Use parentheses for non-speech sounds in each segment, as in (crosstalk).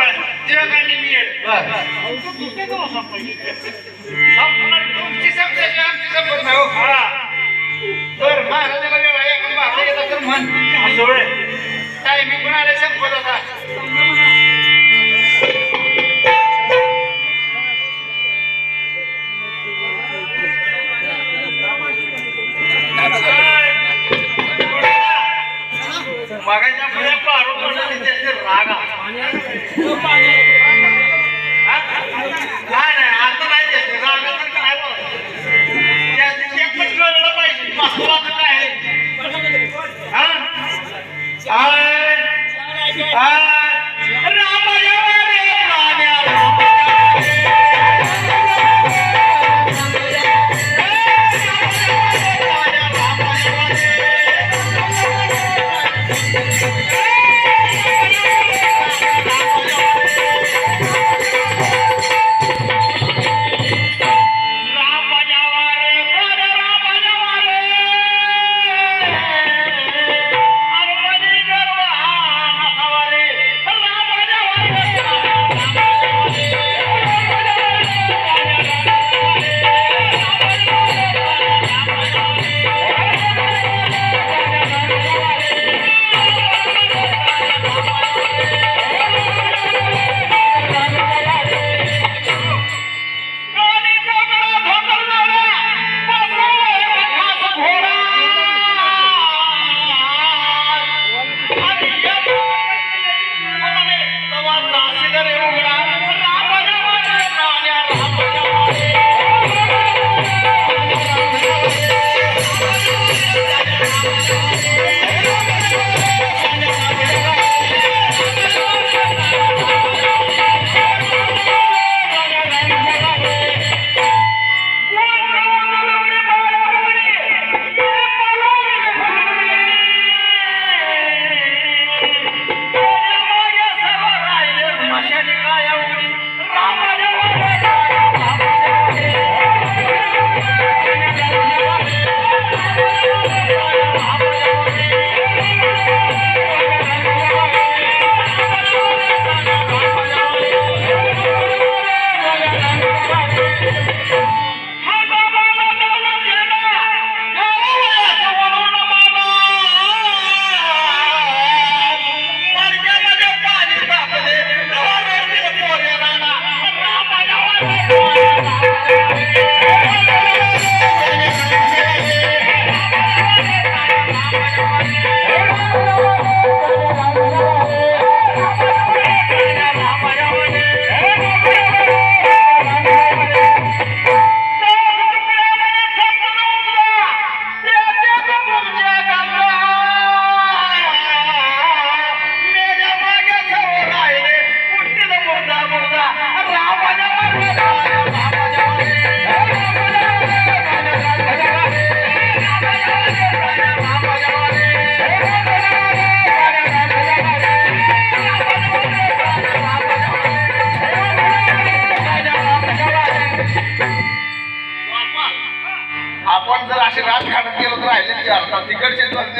पण तेव्हा काढली मिळेल. तुमची संपत्ती आमची संपत नाही हा तर महाराजाला वेळ आहे. आपण तर म्हण. असं वेळ टायमिंग पण आले संपत आता. बघायच्या पुढे पारोपर्यंत त्याचे नाही आता नाही त्याचे रागा तर काय पाहिजे वास्तवाचं आहे? हा?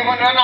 testimonio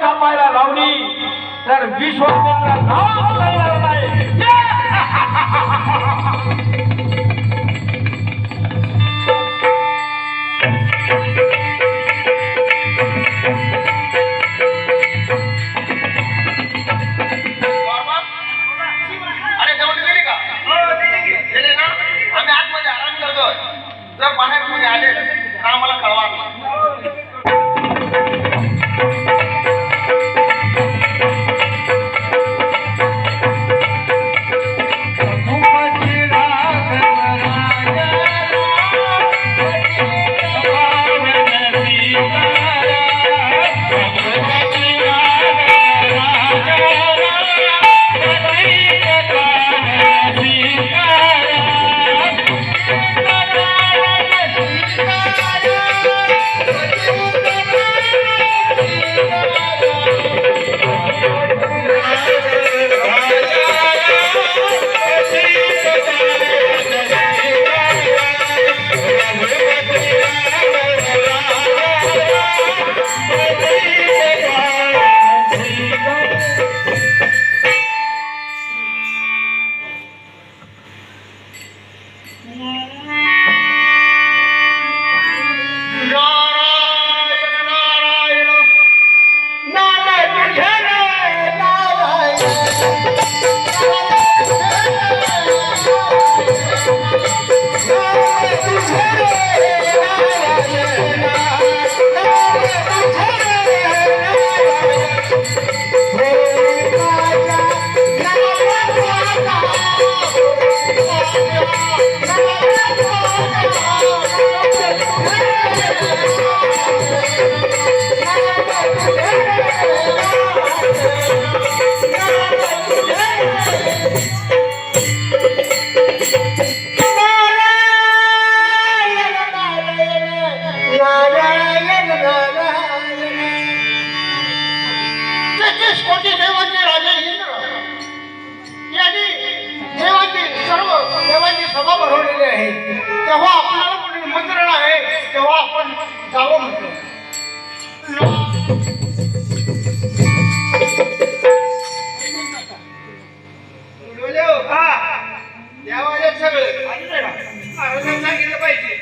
कापायला लावली तर विश्वामित्र नाव करणार नाही. (laughs) जावं म्हटलं देवाले सगळे. महाराजांनी सांगितलं पाहिजे.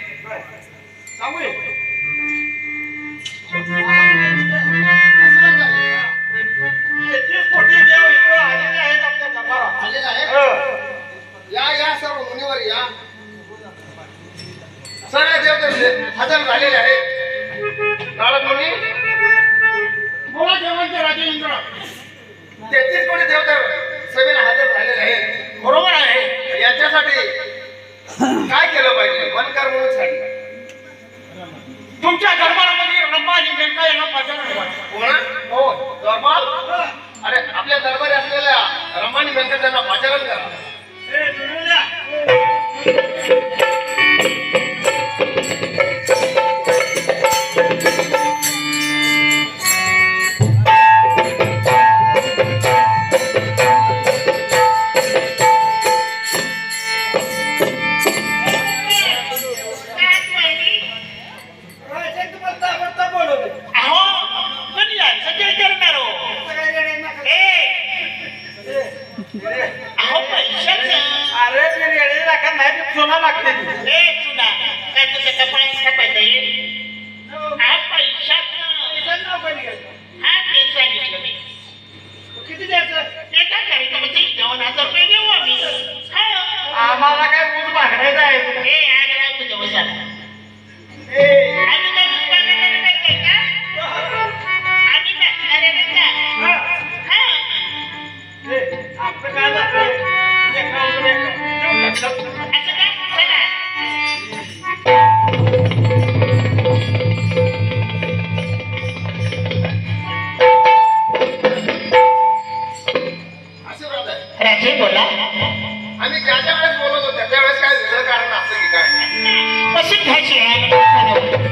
आहे या या सर्व मुनीवर या. सर्व देवते हजर झालेले आहेत. नारद मुनी बोला देवांचे राजे इंद्र. तेहतीस कोटी सभेला हजर झालेले आहेत. बरोबर आहे. याच्यासाठी काय केलं पाहिजे? वनकर म्हणून तुमच्या दरबारामध्ये आणि मेनका यांना पाचारण कोणा? हो दरबार? अरे आपल्या दरबारी असलेल्या रमानी व्यंकटांना पाचारण करा aqui. (laughs)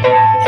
thank you.